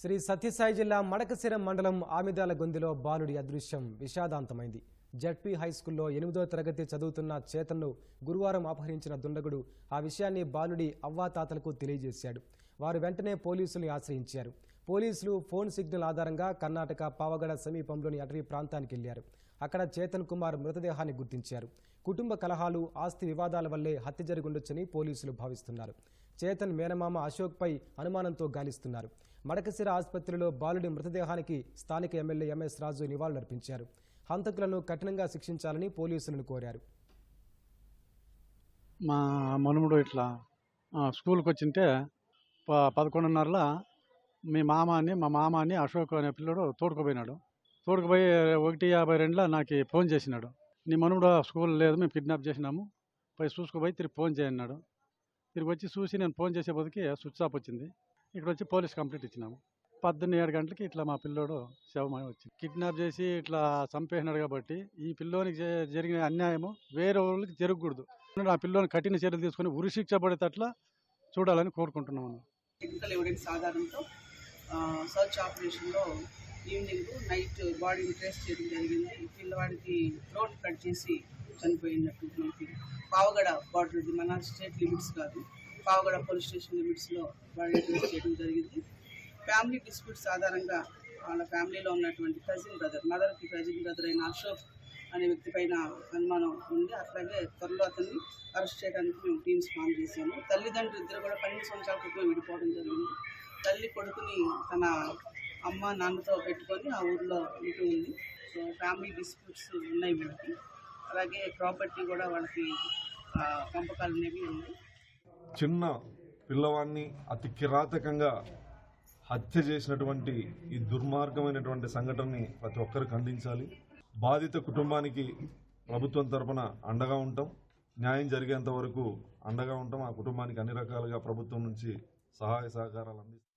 శ్రీ సత్యసాయి జిల్లా మడకశిరం మండలం ఆమిదాల గొందిలో బాలుడి అదృశ్యం విషాదాంతమైంది. జడ్పీ హై స్కూల్లో ఎనిమిదో తరగతి చదువుతున్న చేతన్ను గురువారం అపహరించిన దుండగుడు ఆ విషయాన్ని బాలుడి అవ్వాతాతలకు తెలియజేశాడు. వారు వెంటనే పోలీసుల్ని ఆశ్రయించారు. పోలీసులు ఫోన్ సిగ్నల్ ఆధారంగా కర్ణాటక పావగడ సమీపంలోని అటవీ ప్రాంతానికి వెళ్ళారు అక్కడ చేతన్ కుమార్ మృతదేహాన్ని గుర్తించారు. కుటుంబ కలహాలు ఆస్తి వివాదాల వల్లే హత్య జరుగుండొచ్చని పోలీసులు భావిస్తున్నారు. చేతన్ మేనమామ అశోక్పై అనుమానంతో గాలిస్తున్నారు. మడకసిర ఆసుపత్రిలో బాలుడి మృతదేహానికి స్థానిక ఎమ్మెల్యే ఎంఎస్ రాజు నివాళులర్పించారు. హంతకులను కఠినంగా శిక్షించాలని పోలీసులను కోరారు. మా మనుముడు ఇట్లా స్కూల్కి వచ్చింటే ప పదకొండున్నరలో మీ మామ అని మా మామ అని అశోక్ అనే పిల్లడు తోడుకుపోయినాడు. తోడుకుపోయి ఒకటి యాభై రెండులో నాకు ఫోన్ చేసినాడు. నీ మనుముడు స్కూల్ లేదు మేము కిడ్నాప్ చేసినాము. పోయి చూసుకుపోయి తిరిగి ఫోన్ చేయన్నాడు తిరిగి వచ్చి చూసి నేను ఫోన్ చేసే బతికి స్విచ్ ఆఫ్ వచ్చింది. ఇక్కడ వచ్చి పోలీస్ కంప్లీట్ ఇచ్చినాము. పద్దెనిమిది ఏడు గంటలకి ఇట్లా మా పిల్లోడు శవమని వచ్చింది. కిడ్నాప్ చేసి ఇట్లా చంపేసినాడు కాబట్టి ఈ పిల్లోనికి జ- జరిగిన అన్యాయము వేరే వాళ్ళకి జరగకూడదు. ఆ పిల్లోని కఠిన చర్యలు తీసుకొని ఉరిశిక్ష పడేటట్లా చూడాలని కోరుకుంటున్నాము టెక్నికల్ ఎవిడెన్స్ ఆధారంతో సర్చ్ ఆపరేషన్లో ఈవినింగ్ నైట్ బాడీని ట్రేస్ చేయడం జరిగింది. పిల్లవాడికి థ్రోట్ కట్ చేసి చనిపోయినట్టు మనకి పావగడ బార్డర్ మన స్టేట్ లిమిట్స్ కాదు పావగడ పోలీస్ స్టేషన్ లిమిట్స్లో బాడీని ట్రేస్ చేయడం జరిగింది. ఫ్యామిలీ డిస్ప్యూట్స్ ఆధారంగా వాళ్ళ ఫ్యామిలీలో ఉన్నటువంటి కజిన్ బ్రదర్ మదర్కి కజిన్ బ్రదర్ అయిన అశోక్ అనే వ్యక్తి పైన అనుమానం ఉంది. అట్లాగే త్వరలో అతన్ని అరెస్ట్ చేయడానికి మేము టీమ్స్ ఫామ్ చేశాము. తల్లిదండ్రులు ఇద్దరు కూడా పన్నెండు సంవత్సరాల క్రితం విడిపోవడం జరిగింది. తల్లి కొడుకుని తన అమ్మ నాన్నతో పెట్టుకొని ఆ ఊర్లో ఉంటూ ఉంది. సో ఫ్యామిలీ డిస్ప్యూట్స్ ఉన్నాయి వీళ్ళకి. అలాగే ప్రాపర్టీ కూడా వాళ్ళకి పంపకాలు అనేవి ఉన్నాయి. చిన్న పిల్లవాడిని అతి కిరాతకంగా హత్య చేసినటువంటి ఈ దుర్మార్గమైనటువంటి సంఘటనని ప్రతి ఒక్కరు ఖండించాలి. బాధిత కుటుంబానికి ప్రభుత్వం తరపున అండగా ఉంటాం. న్యాయం జరిగేంత వరకు అండగా ఉంటాం. ఆ కుటుంబానికి అన్ని రకాలుగా ప్రభుత్వం నుంచి సహాయ సహకారాలు అందిస్తాం.